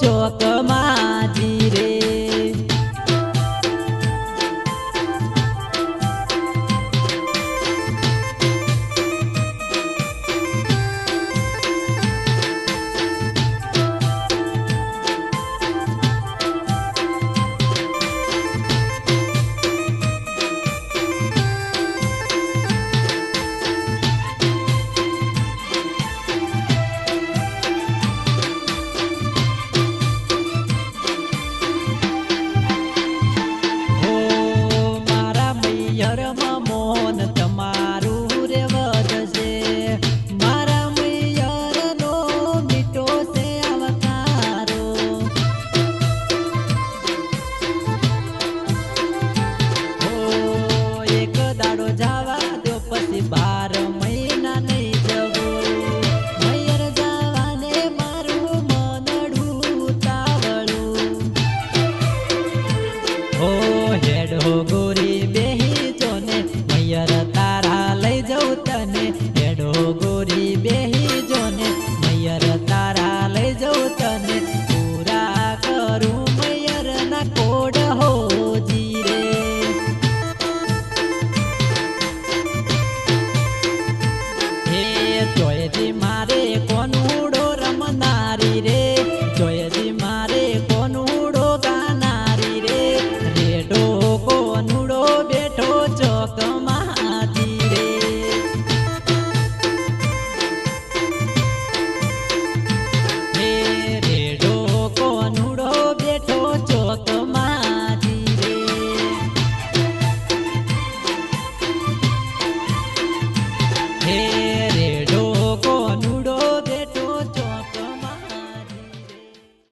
cho tâm હેડો ગોરી બેહી જોને